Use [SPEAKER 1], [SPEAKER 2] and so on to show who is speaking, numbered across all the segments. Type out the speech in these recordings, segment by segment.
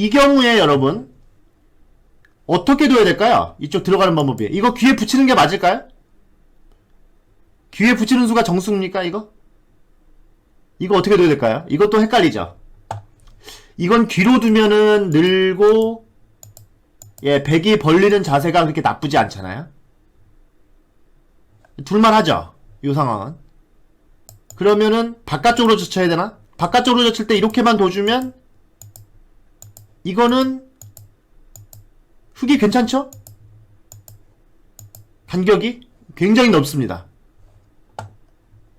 [SPEAKER 1] 이 경우에 여러분 어떻게 둬야 될까요? 이쪽 들어가는 방법이 이거 귀에 붙이는 게 맞을까요? 귀에 붙이는 수가 정수입니까 이거? 이거 어떻게 둬야 될까요? 이것도 헷갈리죠? 이건 뒤로 두면은 늘고 예, 백이 벌리는 자세가 그렇게 나쁘지 않잖아요. 둘만 하죠. 이 상황은. 그러면은 바깥쪽으로 젖혀야 되나? 바깥쪽으로 젖힐 때 이렇게만 둬주면 이거는 흙이 괜찮죠? 간격이 굉장히 넓습니다.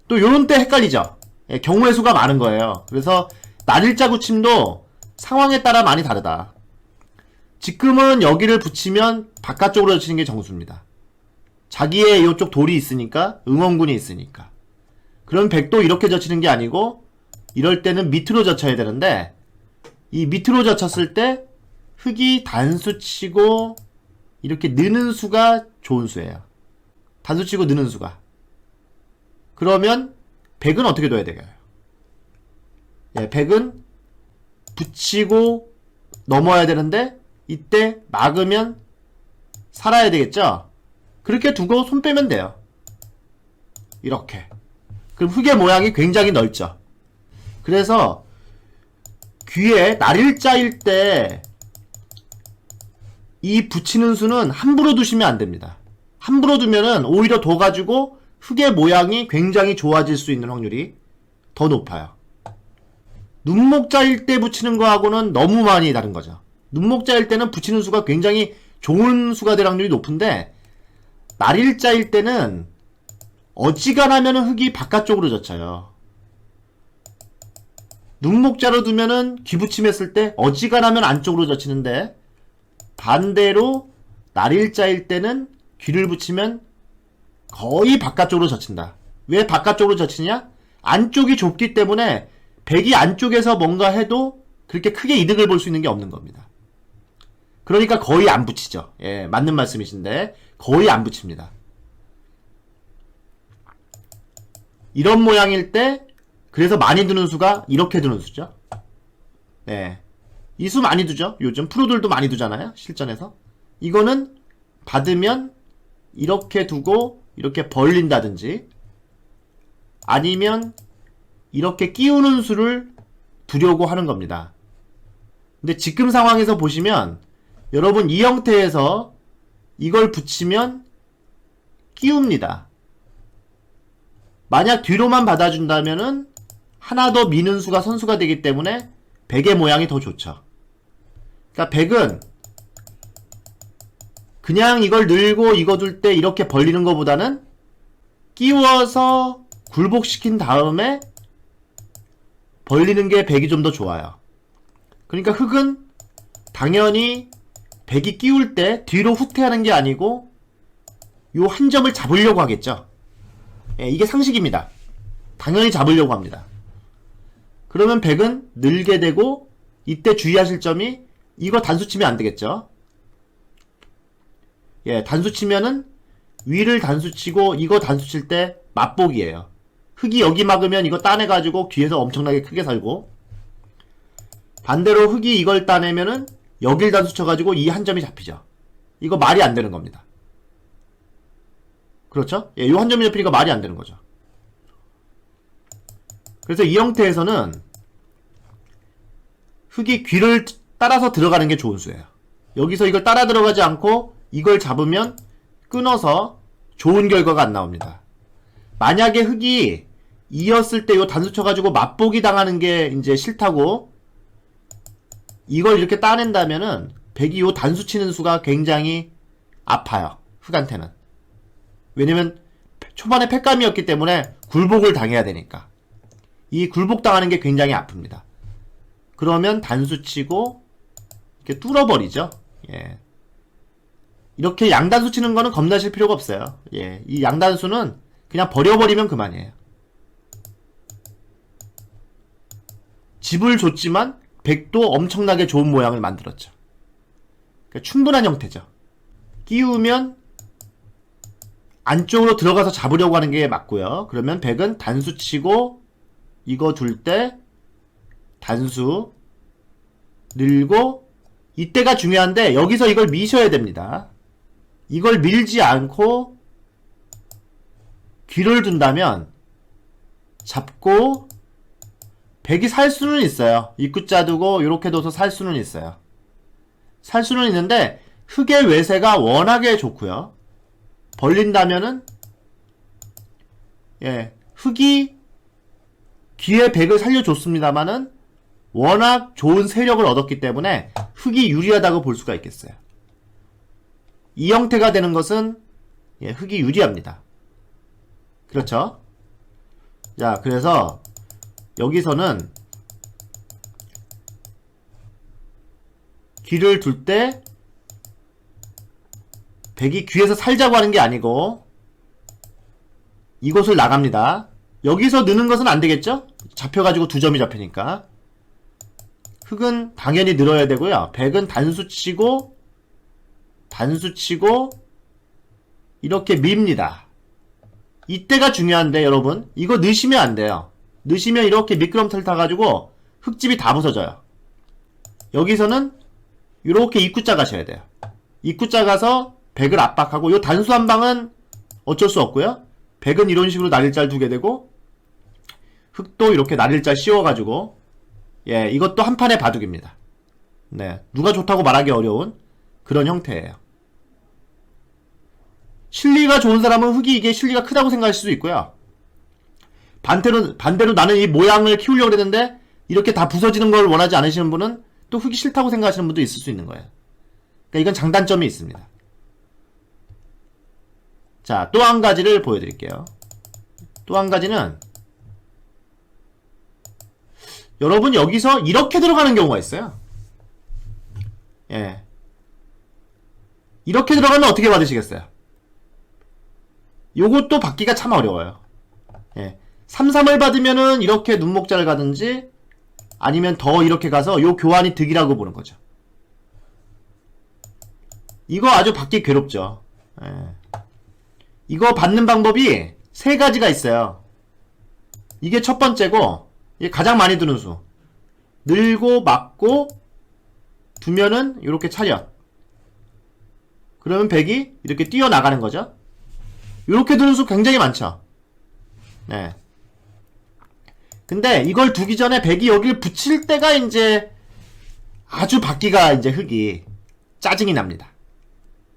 [SPEAKER 1] 또 요런 때 헷갈리죠? 예, 경우의 수가 많은 거예요. 그래서 날일자 구침도 상황에 따라 많이 다르다. 지금은 여기를 붙이면 바깥쪽으로 젖히는 게 정수입니다. 자기의 이쪽 돌이 있으니까 응원군이 있으니까. 그럼 백도 이렇게 젖히는 게 아니고 이럴 때는 밑으로 젖혀야 되는데 이 밑으로 젖혔을 때 흙이 단수 치고 이렇게 느는 수가 좋은 수예요. 단수 치고 느는 수가. 그러면 백은 어떻게 둬야 되나요? 예, 백은 붙이고 넘어야 되는데 이때 막으면 살아야 되겠죠? 그렇게 두고 손 빼면 돼요. 이렇게. 그럼 흙의 모양이 굉장히 넓죠. 그래서 귀에 날일자일 때 이 붙이는 수는 함부로 두시면 안 됩니다. 함부로 두면은 오히려 더 가지고 흙의 모양이 굉장히 좋아질 수 있는 확률이 더 높아요. 눈목자일 때 붙이는 거하고는 너무 많이 다른 거죠. 눈목자일 때는 붙이는 수가 굉장히 좋은 수가 될 확률이 높은데 날일자일 때는 어지간하면 흙이 바깥쪽으로 젖혀요. 눈목자로 두면은 귀붙임했을 때 어지간하면 안쪽으로 젖히는데 반대로 날일자일 때는 귀를 붙이면 거의 바깥쪽으로 젖힌다. 왜 바깥쪽으로 젖히냐? 안쪽이 좁기 때문에 백이 안쪽에서 뭔가 해도 그렇게 크게 이득을 볼 수 있는 게 없는 겁니다. 그러니까 거의 안 붙이죠. 예, 맞는 말씀이신데 거의 안 붙입니다. 이런 모양일 때 그래서 많이 두는 수가 이렇게 두는 수죠. 네. 이 수 많이 두죠. 요즘 프로들도 많이 두잖아요. 실전에서. 이거는 받으면 이렇게 두고 이렇게 벌린다든지 아니면 이렇게 끼우는 수를 두려고 하는 겁니다. 근데 지금 상황에서 보시면 여러분 이 형태에서 이걸 붙이면 끼웁니다. 만약 뒤로만 받아준다면은 하나 더 미는 수가 선수가 되기 때문에 백의 모양이 더 좋죠. 그러니까 백은 그냥 이걸 늘고 이거 둘 때 이렇게 벌리는 것보다는 끼워서 굴복시킨 다음에 벌리는 게 백이 좀 더 좋아요. 그러니까 흙은 당연히 백이 끼울 때 뒤로 후퇴하는 게 아니고 요 한 점을 잡으려고 하겠죠. 예, 이게 상식입니다. 당연히 잡으려고 합니다. 그러면 백은 늘게 되고 이때 주의하실 점이 이거 단수 치면 안 되겠죠. 예, 단수 치면은 위를 단수 치고 이거 단수 칠 때 맛보기예요. 흙이 여기 막으면 이거 따내가지고 귀에서 엄청나게 크게 살고 반대로 흙이 이걸 따내면은 여길 단수 쳐가지고 이 한 점이 잡히죠. 이거 말이 안 되는 겁니다. 그렇죠? 예, 이한 점이 잡히니까 말이 안 되는 거죠. 그래서 이 형태에서는 흙이 귀를 따라서 들어가는 게 좋은 수예요. 여기서 이걸 따라 들어가지 않고 이걸 잡으면 끊어서 좋은 결과가 안 나옵니다. 만약에 흙이 이었을 때 이 단수 쳐가지고 맛보기 당하는 게 이제 싫다고 이걸 이렇게 따낸다면은 백이 요 단수 치는 수가 굉장히 아파요. 흙한테는. 왜냐면 초반에 팩감이었기 때문에 굴복을 당해야 되니까. 이 굴복 당하는 게 굉장히 아픕니다. 그러면 단수 치고 이렇게 뚫어버리죠. 예. 이렇게 양단수 치는 거는 겁나실 필요가 없어요. 예. 이 양단수는 그냥 버려버리면 그만이에요. 집을 줬지만 백도 엄청나게 좋은 모양을 만들었죠. 그러니까 충분한 형태죠. 끼우면 안쪽으로 들어가서 잡으려고 하는 게 맞고요. 그러면 백은 단수 치고 이거 둘 때 단수 늘고 이때가 중요한데 여기서 이걸 미셔야 됩니다. 이걸 밀지 않고 귀를 둔다면 잡고 백이 살 수는 있어요. 입구자 두고 이렇게 둬서 살 수는 있어요. 살 수는 있는데 흑의 외세가 워낙에 좋고요. 벌린다면은 예 흑이 귀에 백을 살려줬습니다마는 워낙 좋은 세력을 얻었기 때문에 흑이 유리하다고 볼 수가 있겠어요. 이 형태가 되는 것은 예, 흑이 유리합니다. 그렇죠? 자, 그래서 여기서는 귀를 둘 때 백이 귀에서 살자고 하는 게 아니고 이곳을 나갑니다. 여기서 느는 것은 안 되겠죠? 잡혀가지고 두 점이 잡히니까. 흑은 당연히 늘어야 되고요. 백은 단수 치고 단수 치고 이렇게 밉니다. 이때가 중요한데 여러분 이거 넣으시면 안 돼요. 넣으시면 이렇게 미끄럼틀 타가지고 흙집이 다 부서져요. 여기서는 이렇게 입구자 가셔야 돼요. 입구자 가서 백을 압박하고 요 단수 한 방은 어쩔 수 없고요. 백은 이런 식으로 날일자를 두게 되고 흙도 이렇게 날일자 씌워가지고 예 이것도 한 판의 바둑입니다. 네 누가 좋다고 말하기 어려운 그런 형태예요. 실리가 좋은 사람은 흙이 이게 실리가 크다고 생각할 수도 있고요. 반대로 반대로 나는 이 모양을 키우려고 했는데 이렇게 다 부서지는 걸 원하지 않으시는 분은 또 흙이 싫다고 생각하시는 분도 있을 수 있는 거예요. 그러니까 이건 장단점이 있습니다. 자, 또 한 가지를 보여드릴게요. 또 한 가지는 여러분 여기서 이렇게 들어가는 경우가 있어요. 예. 이렇게 들어가면 어떻게 받으시겠어요? 요것도 받기가 참 어려워요. 예. 3, 3을 받으면은 이렇게 눈목자를 가든지 아니면 더 이렇게 가서 요 교환이 득이라고 보는 거죠. 이거 아주 받기 괴롭죠. 예. 이거 받는 방법이 세 가지가 있어요. 이게 첫 번째고, 가장 많이 드는 수. 늘고, 막고, 두면은, 이렇게 차렷. 그러면 백이 이렇게 뛰어나가는 거죠. 이렇게 드는 수 굉장히 많죠. 네. 근데 이걸 두기 전에 백이 여기를 붙일 때가 이제 아주 받기가 이제 흙이 짜증이 납니다.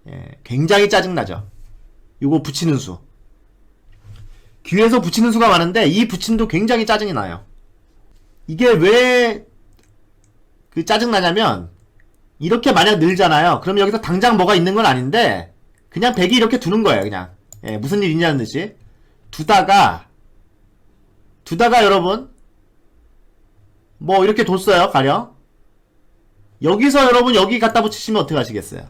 [SPEAKER 1] 예, 굉장히 짜증나죠. 요거 붙이는 수. 귀에서 붙이는 수가 많은데 이 붙임도 굉장히 짜증이 나요. 이게 왜 그 짜증 나냐면 이렇게 만약 늘잖아요. 그럼 여기서 당장 뭐가 있는 건 아닌데 그냥 백이 이렇게 두는 거예요. 그냥 예, 무슨 일 있냐는 듯이 두다가 두다가 여러분 뭐 이렇게 뒀어요. 가령 여기서 여러분 여기 갖다 붙이시면 어떻게 하시겠어요?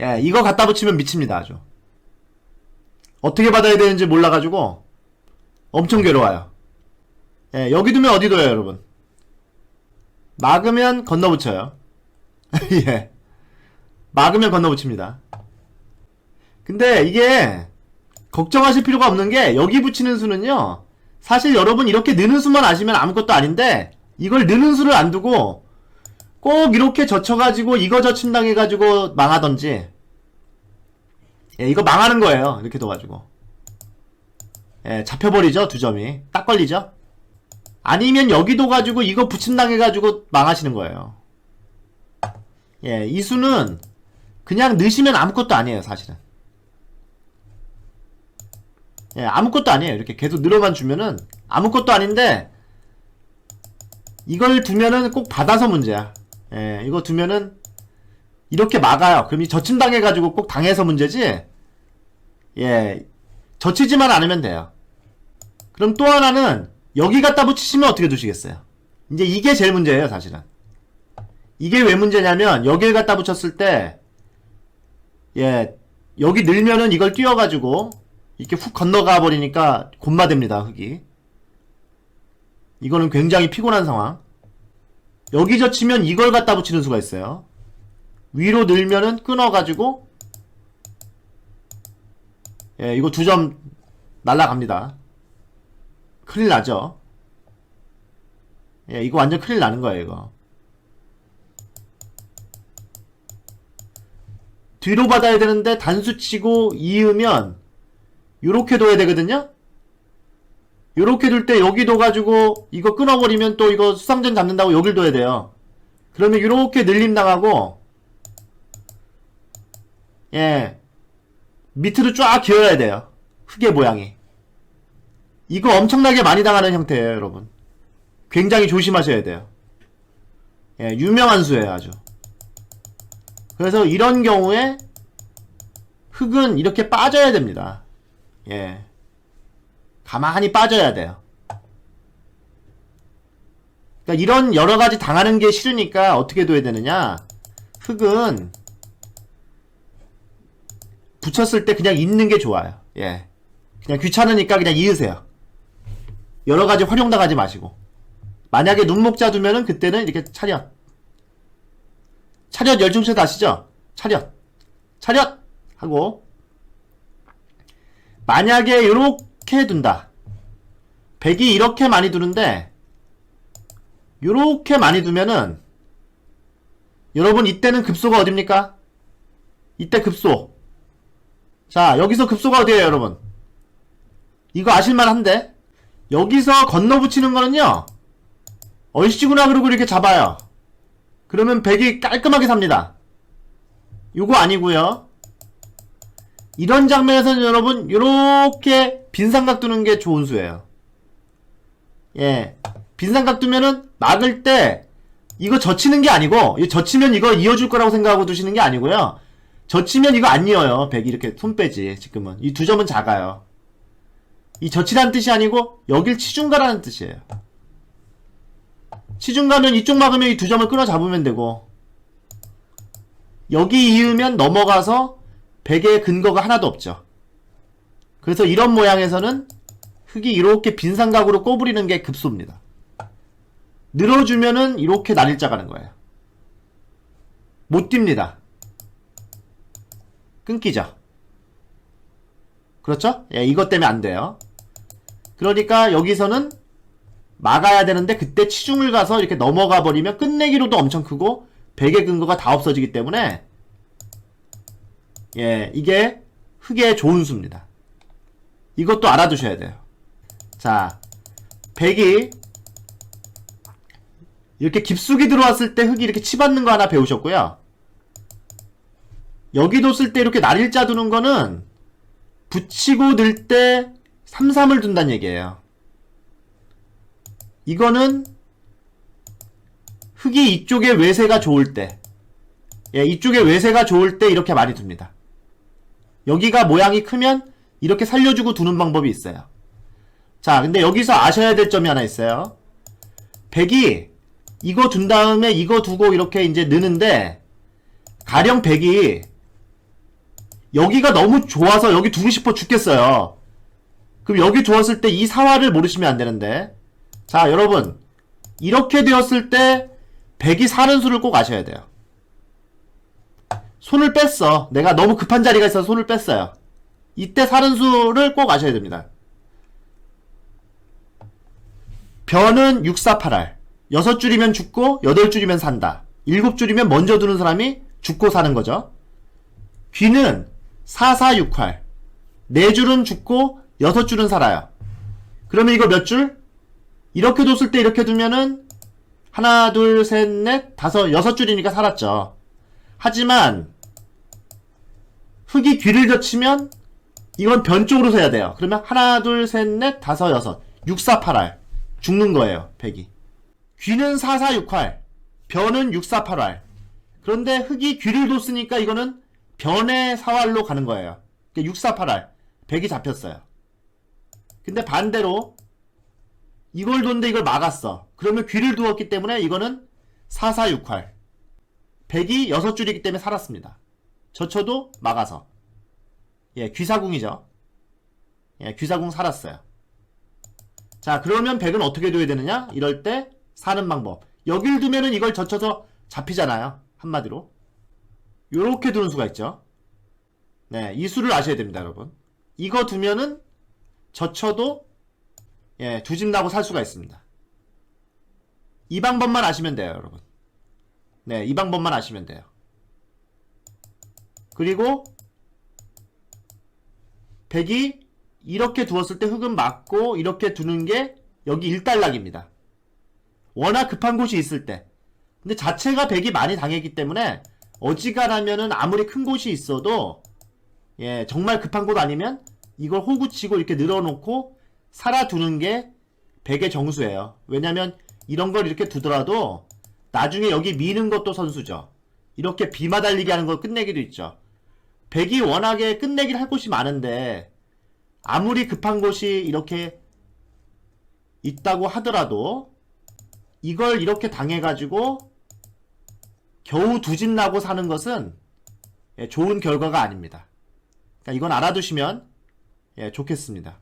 [SPEAKER 1] 예, 이거 갖다 붙이면 미칩니다. 아주. 어떻게 받아야 되는지 몰라가지고 엄청 괴로워요. 예, 여기 두면 어디 둬요, 여러분? 막으면 건너붙여요. 예. 막으면 건너붙입니다. 근데 이게 걱정하실 필요가 없는 게 여기 붙이는 수는요. 사실 여러분 이렇게 느는 수만 아시면 아무것도 아닌데 이걸 느는 수를 안 두고 꼭 이렇게 젖혀가지고 이거 젖힌당해가지고 망하던지 예, 이거 망하는 거예요. 이렇게 둬가지고. 예, 잡혀버리죠, 두 점이. 딱 걸리죠? 아니면 여기도 가지고 이거 붙임당해가지고 망하시는 거예요. 예, 이 수는 그냥 넣으시면 아무것도 아니에요, 사실은. 예, 아무것도 아니에요. 이렇게 계속 늘어만 주면은 아무것도 아닌데 이걸 두면은 꼭 받아서 문제야. 예, 이거 두면은 이렇게 막아요. 그럼 이 젖힘 당해가지고 꼭 당해서 문제지. 예, 젖히지만 않으면 돼요. 그럼 또 하나는 여기 갖다 붙이시면 어떻게 두시겠어요? 이제 이게 제일 문제예요, 사실은. 이게 왜 문제냐면 여기를 갖다 붙였을 때, 예, 여기 늘면은 이걸 띄워 가지고 이렇게 훅 건너가 버리니까 곤마됩니다, 흙이. 이거는 굉장히 피곤한 상황. 여기 젖히면 이걸 갖다 붙이는 수가 있어요. 위로 늘면은 끊어가지고 예, 이거 두 점 날라갑니다. 큰일 나죠. 예, 이거 완전 큰일 나는 거예요, 이거. 뒤로 받아야 되는데 단수 치고 이으면 요렇게 둬야 되거든요? 요렇게 둘 때 여기 둬가지고 이거 끊어버리면 또 이거 수상전 잡는다고 여길 둬야 돼요. 그러면 요렇게 늘림 나가고 예 밑으로 쫙 기어야 돼요. 흙의 모양이. 이거 엄청나게 많이 당하는 형태예요, 여러분. 굉장히 조심하셔야 돼요. 예, 유명한 수예요, 아주. 그래서 이런 경우에 흙은 이렇게 빠져야 됩니다. 예. 가만히 빠져야 돼요. 그러니까 이런 여러 가지 당하는 게 싫으니까 어떻게 둬야 되느냐? 흙은 붙였을 때 그냥 있는 게 좋아요. 예. 그냥 귀찮으니까 그냥 이으세요. 여러 가지 활용 당하지 마시고. 만약에 눈목자 두면은 그때는 이렇게 차렷. 차렷 열중세 아시죠? 차렷. 차렷! 하고. 만약에 요렇게 둔다. 백이 이렇게 많이 두는데, 요렇게 많이 두면은, 여러분 이때는 급소가 어딥니까? 이때 급소. 자, 여기서 급소가 어디에요, 여러분? 이거 아실만한데? 여기서 건너붙이는 거는요, 얼씨구나 그러고 이렇게 잡아요. 그러면 백이 깔끔하게 삽니다. 요거 아니고요. 이런 장면에서는 여러분, 요렇게 빈삼각 두는 게 좋은 수예요. 예. 빈삼각 두면은 막을 때, 이거 젖히는 게 아니고, 이거 젖히면 이거 이어줄 거라고 생각하고 두시는 게 아니고요. 젖히면 이거 안 이어요. 백이 이렇게 손 빼지, 지금은. 이 두 점은 작아요. 이 젖히라는 뜻이 아니고, 여길 치중가라는 뜻이에요. 치중가면 이쪽 막으면 이 두 점을 끊어 잡으면 되고, 여기 이으면 넘어가서 백의 근거가 하나도 없죠. 그래서 이런 모양에서는 흙이 이렇게 빈 삼각으로 꼬부리는 게 급소입니다. 늘어주면은 이렇게 날일자 가는 거예요. 못 뜁니다. 끊기죠. 그렇죠? 예, 이것 때문에 안 돼요. 그러니까 여기서는 막아야 되는데 그때 치중을 가서 이렇게 넘어가 버리면 끝내기로도 엄청 크고 백의 근거가 다 없어지기 때문에 예, 이게 흙의 좋은 수입니다. 이것도 알아두셔야 돼요. 자, 백이 이렇게 깊숙이 들어왔을 때 흙이 이렇게 치받는 거 하나 배우셨고요. 여기도 쓸 때 이렇게 날일자 두는 거는 붙이고 늘 때 3, 3을 둔다는 얘기예요. 이거는 흙이 이쪽에 외세가 좋을 때, 예, 이쪽에 외세가 좋을 때 이렇게 많이 둡니다. 여기가 모양이 크면 이렇게 살려주고 두는 방법이 있어요. 자, 근데 여기서 아셔야 될 점이 하나 있어요. 백이 이거 둔 다음에 이거 두고 이렇게 이제 느는데 가령 백이 여기가 너무 좋아서 여기 두고 싶어 죽겠어요. 그럼 여기 두었을 때 이 사화를 모르시면 안 되는데 자 여러분 이렇게 되었을 때 백이 사는 수를 꼭 아셔야 돼요. 손을 뺐어. 내가 너무 급한 자리가 있어서 손을 뺐어요. 이때 사는 수를 꼭 아셔야 됩니다. 변은 6, 4, 8 알. 6줄이면 죽고 8줄이면 산다. 7줄이면 먼저 두는 사람이 죽고 사는 거죠. 귀는 4, 4, 6, 8. 4줄은 죽고 6줄은 살아요. 그러면 이거 몇 줄? 이렇게 뒀을 때 이렇게 두면은 하나, 둘, 셋, 넷, 다섯, 여섯 줄이니까 살았죠. 하지만 흙이 귀를 젖히면 이건 변 쪽으로 서야 돼요. 그러면 하나, 둘, 셋, 넷, 다섯, 여섯, 6, 4, 8알 죽는 거예요. 백이. 귀는 4, 4, 6, 8. 변은 6, 4, 8알. 그런데 흙이 귀를 뒀으니까 이거는 변의 사활로 가는 거예요. 6, 4, 8알. 백이 잡혔어요. 근데 반대로 이걸 뒀는데 이걸 막았어. 그러면 귀를 두었기 때문에 이거는 4, 4, 6, 8. 백이 6줄이기 때문에 살았습니다. 저쳐도 막아서. 예, 귀사궁이죠. 예, 귀사궁 살았어요. 자, 그러면 백은 어떻게 둬야 되느냐? 이럴 때 사는 방법. 여길 두면은 이걸 젖혀서 잡히잖아요. 한마디로. 요렇게 두는 수가 있죠. 네, 이 수를 아셔야 됩니다, 여러분. 이거 두면은 젖혀도 예, 두 집 나고 살 수가 있습니다. 이 방법만 아시면 돼요, 여러분. 네, 이 방법만 아시면 돼요. 그리고 백이 이렇게 두었을 때 흑은 맞고 이렇게 두는 게 여기 일단락입니다. 워낙 급한 곳이 있을 때. 근데 자체가 백이 많이 당했기 때문에 어지간하면은 아무리 큰 곳이 있어도 예 정말 급한 곳 아니면 이걸 호구치고 이렇게 늘어놓고 살아두는 게 백의 정수예요. 왜냐면 이런 걸 이렇게 두더라도 나중에 여기 미는 것도 선수죠. 이렇게 비마 달리기 하는 거 끝내기도 있죠. 백이 워낙에 끝내기를 할 곳이 많은데 아무리 급한 곳이 이렇게 있다고 하더라도 이걸 이렇게 당해가지고 겨우 두 집 나고 사는 것은 예, 좋은 결과가 아닙니다. 그러니까 이건 알아두시면 예, 좋겠습니다.